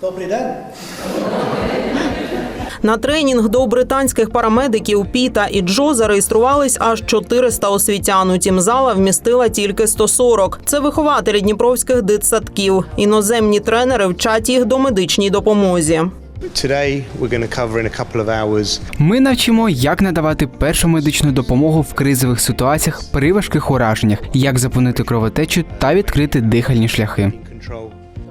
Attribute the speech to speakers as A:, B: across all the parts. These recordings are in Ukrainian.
A: Добрий день.
B: На тренінг до британських парамедиків Піта і Джо зареєструвались аж 400 освітян. Утім, зала вмістила тільки 140. Це вихователі дніпровських дитсадків. Іноземні тренери вчать їх до медичній допомозі.
C: Ми навчимо, як надавати першу медичну допомогу в кризових ситуаціях при важких ураженнях, як зупинити кровотечу та відкрити дихальні шляхи.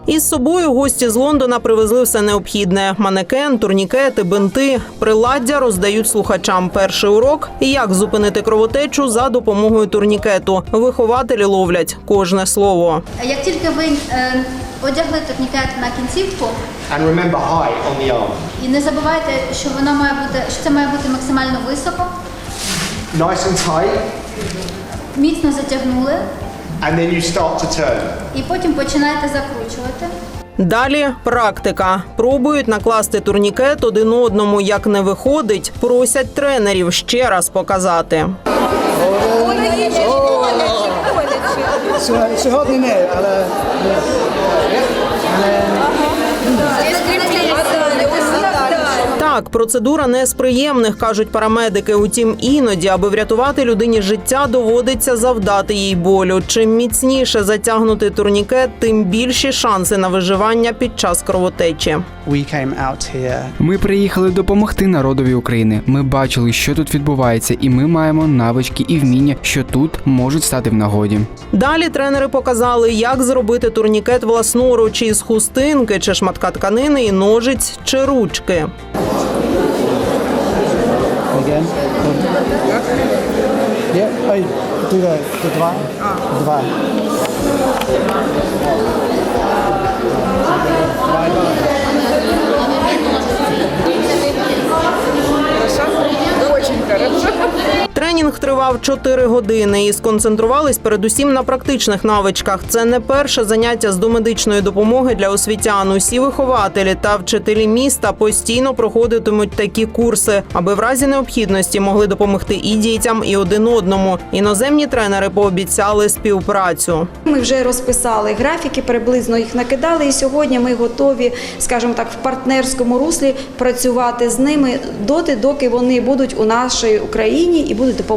B: Із собою гості з Лондона привезли все необхідне: манекен, турнікети, бинти, приладдя роздають слухачам. Перший урок як зупинити кровотечу за допомогою турнікету. Вихователі ловлять кожне слово.
D: Як тільки ви е, одягли турнікет на кінцівку,
E: And remember height on the arm.
D: і не забувайте, що вона має бути, що це має бути максимально високо,
E: Nice and tight,
D: міцно затягнули,
E: and then you start to turn.
D: і потім починаєте закручувати.
B: Далі практика. Пробують накласти турнікет один одному. Як не виходить, просять тренерів ще раз показати.
A: Сьогодні- не, але
B: Так, процедура не з приємних, кажуть парамедики. Утім, іноді, аби врятувати людині життя, доводиться завдати їй болю. Чим міцніше затягнути турнікет, тим більші шанси на виживання під час кровотечі.
C: Ми приїхали допомогти народові України. Ми бачили, що тут відбувається, і ми маємо навички і вміння, що тут можуть стати в нагоді.
B: Далі тренери показали, як зробити турнікет власноруч із хустинки чи шматка тканини, і ножиць чи ручки.
A: again. Yeah, oj, tutaj, dwa, dwa.
B: Тренінг тривав 4 години і сконцентрувались передусім на практичних навичках. Це не перше заняття з домедичної допомоги для освітян. Усі вихователі та вчителі міста постійно проходитимуть такі курси, аби в разі необхідності могли допомогти і дітям, і один одному. Іноземні тренери пообіцяли співпрацю.
F: Ми вже розписали графіки, приблизно їх накидали, і сьогодні ми готові, скажімо так, в партнерському руслі працювати з ними доти, доки вони будуть у нашій Україні і будуть допомагати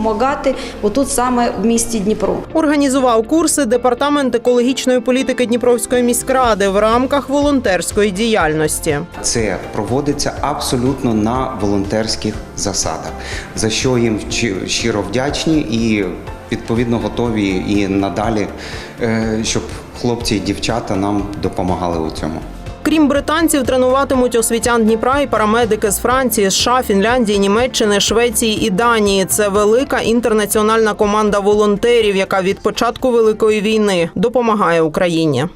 F: отут саме в місті Дніпро.
B: Організував курси департамент екологічної політики Дніпровської міськради в рамках волонтерської діяльності.
G: Це проводиться абсолютно на волонтерських засадах, за що їм щиро вдячні і відповідно готові і надалі, е, щоб хлопці і дівчата нам допомагали у цьому.
B: Крім британців, тренуватимуть освітян Дніпра і парамедики з Франції, США, Фінляндії, Німеччини, Швеції і Данії. Це велика інтернаціональна команда волонтерів, яка від початку великої війни допомагає Україні.